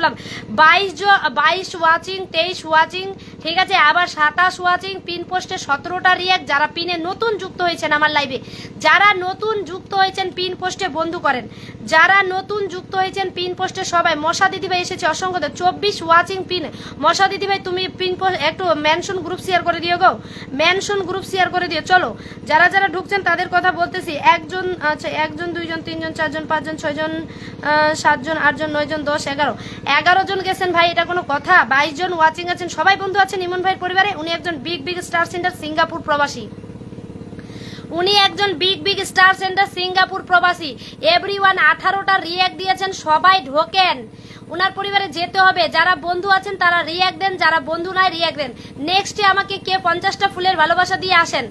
Blog বাইশ বাইশ watching, তেইশ ওয়াচিং, ঠিক আছে, আবার সাতাশ ওয়াচিং, পিন পোস্টে সতেরোটা রিয়াক্ট যারা পিনে নতুন যুক্ত হয়েছেন আমার লাইভে যারা নতুন যুক্ত হয়েছেন, পিন পোস্টে বন্ধু করেন। যারা নতুন যুক্ত হয়েছেন পিন পোস্টে সবাই, মশা দিদিভাই এসেছে অসংখ্য। চব্বিশ ওয়াচিং পিন মশা দিদিভাই, তুমি পিন পোস্ট একটু মেনশন গ্রুপ শেয়ার করে দিও গো। মেনশন গ্রুপ শেয়ার করে দিও। চলো, যারা যারা ঢুকছেন তাদের কথা বলতেছি। একজন আচ্ছা একজন, দুইজন, তিনজন, চারজন, পাঁচজন, ছয়জন সাতজন, আটজন, নয়জন, দশ, এগারো। এগারো জন গেছেন ভাই, এটা কোনো কথা। বাইশ জন ওয়াচিং আছেন। সবাই বন্ধু আছেন ইমন ভাইয়ের পরিবারে। উনি একজন big big star centre Singapore প্রবাসী। উনি একজন big big star centre Singapore প্রবাসী। এভরিওয়ান আঠারোটা রিয়াক্ট দিয়েছেন সবাই ঢোকেন। উনার পরিবারে যেতে হবে। যারা বন্ধু আছেন, তারা রিয়াক্ট দেন, যারা বন্ধু নাই রিয়াক দেন। নেক্সটে আমাকে কে পঞ্চাশটা ফুলের ভালোবাসা দিয়ে আসেন?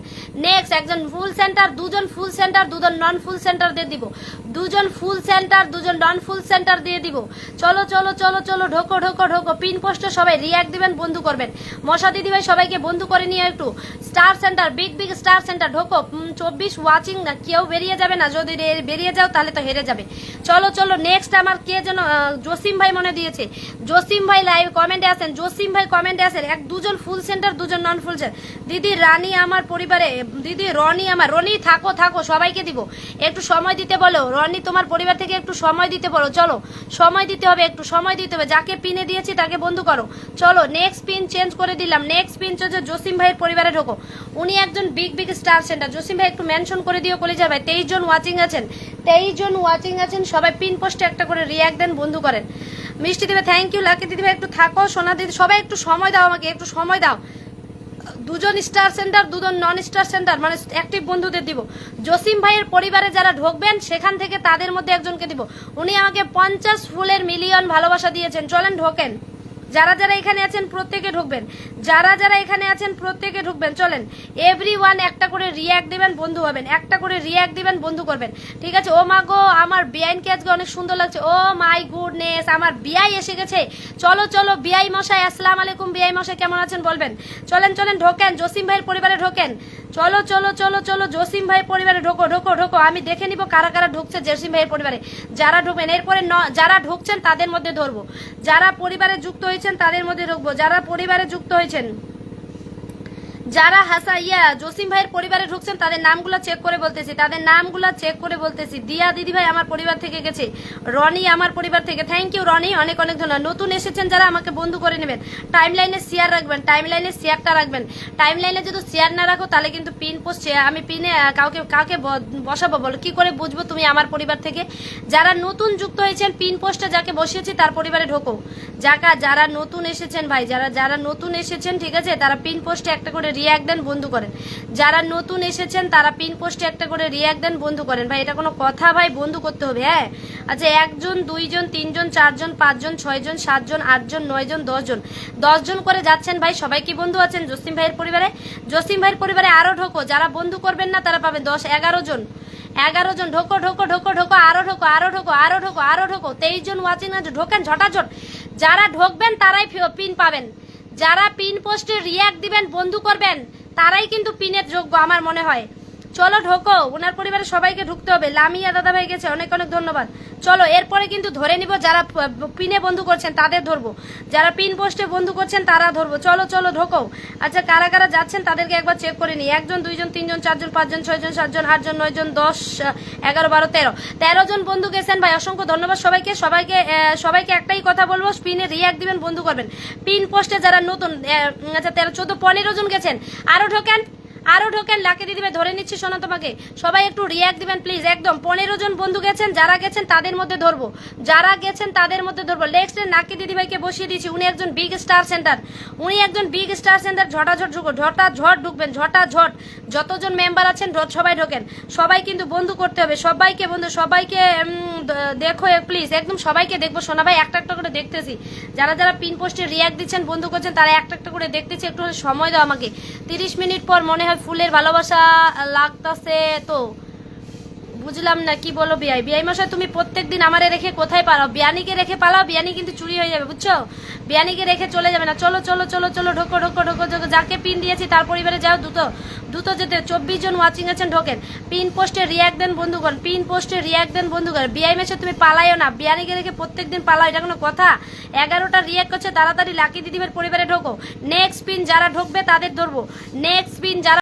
নেক্সট একজন ফুল সেন্টার দুজন ফুল সেন্টার দুজন নন ফুল সেন্টার দিয়ে দিব। দুজন ফুল সেন্টার দুজন নন ফুল সেন্টার দিয়ে দিব। চলো চলো চলো চলো, ঢোকো ঢোকো ঢোকো। পিন পোস্টে সবাই রিয়াক্ট দিবেন, বন্ধু করবেন। মশা দিদিভাই সবাইকে বন্ধু করে নিয়ে একটু star centre big big star centre ঢোকো। চব্বিশ ওয়াচিং না, কেউ বেরিয়ে যাবে না। যদি বেরিয়ে যাও, তাহলে তো হেরে যাবে। চলো চলো নেক্সট আমার কে যেন জসিম ভাই মনে দিয়েছে। জসিম ভাই লাইভ কমেন্টে আছেন। জসিম ভাই কমেন্টে আছেন, এক দুজন ফুল সেন্টার দুজন নন ফুল সেন্টার দিদি, রানী আমার পরিবারে, দিদি, রনি আমার, রনি থাকো থাকো, সবাইকে দিব। একটু সময় দিতে বলো। রনি, তোমার পরিবার থেকে একটু সময় দিতে বলো। চলো, সময় দিতে হবে, একটু সময় দিতে হবে। যাকে পিনে দিয়েছি তাকে বন্ধু করো। চলো নেক্সট পিন চেঞ্জ করে দিলাম। নেক্সট পিন চেঞ্জ জসিম ভাইয়ের পরিবারে ঢোকো। উনি একজন big big star centre Jasim ভাই, একটু মেনশন করে দিও কলেজা ভাই তেইশ জন ওয়াচিং আছেন। তেইশ জন ওয়াচিং আছেন। সবাই পিন পোস্টে একটা করে রিয়াক্ট দেন, বন্ধু করেন। মিষ্টি দিবে থ্যাংক ইউ লাকি দিদি ভাই একটু থাকো, সোনা দিদি, সবাই একটু সময় দাও আমাকে, একটু সময় দাও। দুজন স্টার সেন্টার দুজন নন স্টার সেন্টার মানে অ্যাক্টিভ বন্ধুদের দিব। জসিম ভাইয়ের পরিবারে যারা ঢুকবেন, সেখান থেকে তাদের মধ্যে একজনকে দিব। উনি আমাকে পঞ্চাশ ফুলের মিলিয়ন ভালোবাসা দিয়েছেন। চলেন, ঢোকেন। যারা যারা এখানে আছেন, প্রত্যেকে ঢুকবেন। যারা যারা এখানে আছেন, প্রত্যেকে ঢুকবেন। চলেন এভরি ওয়ান একটা করে রিয়াক্ট দিবেন, বন্ধু হবেন। একটা করে রিয়াক্ট দিবেন, বন্ধু করবেন। ঠিক আছে? ও মা গো, আমার বিআইনকে আজকে অনেক সুন্দর লাগছে। ও মাই গুডনেস আমার বিয়াই এসে গেছে। চলো চলো, বিআই মশাই, আসসালাম আলাইকুম, বিআই মশাই, কেমন আছেন বলবেন? চলেন চলেন, ঢোকেন, জসিম ভাইয়ের পরিবারে ঢোকেন। চলো চলো চলো চলো, জসিম ভাইয়ের পরিবারে ঢোকো ঢোকো ঢোকো, আমি দেখে নিব কারা কারা ঢুকছে জসিম ভাইয়ের পরিবারে। যারা ঢুকবেন, এরপরে যারা ঢুকছেন তাদের মধ্যে ধরবো। যারা পরিবারে যুক্ত হয়েছেন তাদের মধ্যে ঢুকবো। যারা পরিবারে যুক্ত হয়েছেন যারা হাসা, ইয়া, জসিম ভাইয়ের পরিবারে ঢুকছেন, তাদের নামগুলো চেক করে বলতেছি। তাদের নামগুলো চেক করে বলতেছি। দিয়া দিদি ভাই আমার পরিবার থেকে গেছে। রনি আমার পরিবার থেকে। Thank you Roni. অনেক অনেক ধন্যবাদ। নতুন এসেছেন যারা আমাকে বন্ধু করে নেবেন। টাইম লাইনে শেয়ার রাখবেন। টাইম লাইনে শেয়ারটা রাখবেন। টাইম লাইনে যদি শেয়ার না রাখো, তাহলে কিন্তু পিন পোস্ট আমি পিনে কাউকে কাউকে বসাবো বলো। কি করে বুঝব তুমি আমার পরিবার থেকে? যারা নতুন যুক্ত হয়েছেন পিন পোস্টে যাকে বসিয়েছি, তার পরিবারে ঢোকো। যাকা, যারা নতুন এসেছেন ভাই, যারা যারা নতুন এসেছেন, ঠিক আছে? তারা পিন পোস্টে একটা করে রিয়াক্ট দেন বন্ধু করেন। যারা নতুন এসেছেন, তারা পিন পোস্টে একটা করে রিয়াক্ট দেন বন্ধু করেন। ভাই, এটা কোনো কথা ভাই, বন্ধু করতে হবে হ্যাঁ? আচ্ছা একজন, দুইজন, তিনজন, চারজন, পাঁচজন, ছয়জন, সাতজন, আটজন, নয়জন, দশজন। দশজন করে যাচ্ছেন ভাই, সবাই কি বন্ধু আছেন? জসিম ভাইয়ের পরিবারে? জসিম ভাইয়ের পরিবারে আরও ঢোকো, যারা বন্ধু করবেন না, তারা পাবেন দশ, এগারো জন। এগারো জন, ঢোকো ঢোকো ঢোকো ঢোকো, আরও ঢোকো আরও ঢোকো আরও ঢোকো আরও ঢোকো, তেইশ জন ওয়াচিং আছে, ঢোকেন ঝটাঝট। যারা ঢোকবেন, তারাই পিন পাবেন। যারা পিন পোস্টে রিয়াক্ট দিবেন বন্ধু করবেন তারাই কিন্তু পিনের যোগ্য আমার মনে হয়। চলো ঢোকো ওনার পরিবারে সবাইকে ঢুকতে হবে। লামিয়া দাদা ভাই গেছে, অনেক অনেক ধন্যবাদ। চলো, এরপরে কিন্তু ধরে নিব যারা পিনে বন্ধু করছেন তাদের ধরবো। যারা পিন পোস্টে বন্ধু করছেন তারা ধরবো। চলো চলো, ঢোকো। আচ্ছা কারা কারা যাচ্ছেন তাদেরকে একবার চেক করে নিই। একজন, দুইজন, তিনজন, চারজন, পাঁচজন, ছয়জন, সাতজন, আটজন, নয়জন, দশ এগারো, বারো, তেরো। তেরো জন বন্ধু গেছেন ভাই, অসংখ্য ধন্যবাদ সবাইকে। সবাইকে সবাইকে একটাই কথা বলব, পিনে রিয়াক্ট দিবেন, বন্ধু করবেন। পিন পোস্টে যারা নতুন আচ্ছা তেরো, চোদ্দ, পনেরো জন গেছেন, আরও ঢোকেন। আরও ঢোকেন, লাকি দিদিভাই ধরে নিচ্ছি, শোনা তোমাকে। সবাই একটু রিয়াক্ট দিবেন প্লিজ একদম, পনেরো জন বন্ধু গেছেন, যারা গেছেন তাদের মধ্যে ধরবো। যারা গেছেন তাদের মধ্যে ধরবো। নেক্সট নাকি দিদিভাইকে বসিয়ে দিয়েছি, উনি একজন বিগ স্টার সেন্টার উনি একজন বিগ স্টার সেন্টার ঝটাঝট ঢুকো ঝটা ঝট ঢুকবেন ঝটা ঝট যতজন মেম্বার আছেন সবাই ঢোকেন। সবাই কিন্তু বন্ধু করতে হবে। সবাইকে বন্ধু, সবাইকে দেখো প্লিজ একদম সবাইকে দেখব। সোনা ভাই, একটা একটা করে দেখতেছি। যারা যারা পিন পোস্টে রিয়াক্ট দিচ্ছেন, বন্ধু করছেন, তারা একটা একটা করে দেখতেছি। একটু সময় দাও আমাকে। তিরিশ মিনিট পর মনে হয় ফুলের ভালোবাসা লাগতাছে তো। বুঝলাম না, কি বলো বিআই বিআই মশাই, তুমি প্রত্যেকদিন আমারে রেখে কোথায় পালাও? বিয়ানিকে রেখে পালাও, বিয়ানি কিন্তু চুরি হয়ে যাবে, বুঝছ? বিয়ানিকে রেখে চলে যাবে না। চলো চলো চলো চলো, ঢোকো ঢোকো ঢোকো ঢোকো, যাকে পিন দিয়েছি তার পরিবারে যাও দ্রুত দ্রুত যেতে, চব্বিশ জন ওয়াচিং আছেন, ঢোকেন। পিন পোস্টে রিয়াক্ট দেন বন্ধুগণ, পিন পোস্টে রিয়াক্ট দেন বন্ধুগণ। বিআই মেসে তুমি পালাইও না, বিয়ানিকে রেখে প্রত্যেকদিন পালাও, এটা কোনো কথা? এগারোটা রিয়াক্ট করছে, তাড়াতাড়ি লাকি দিদিমের পরিবারে ঢোকো। নেক্সট পিন যারা ঢুকবে তাদের ধরবো। নেক্সট পিন যারা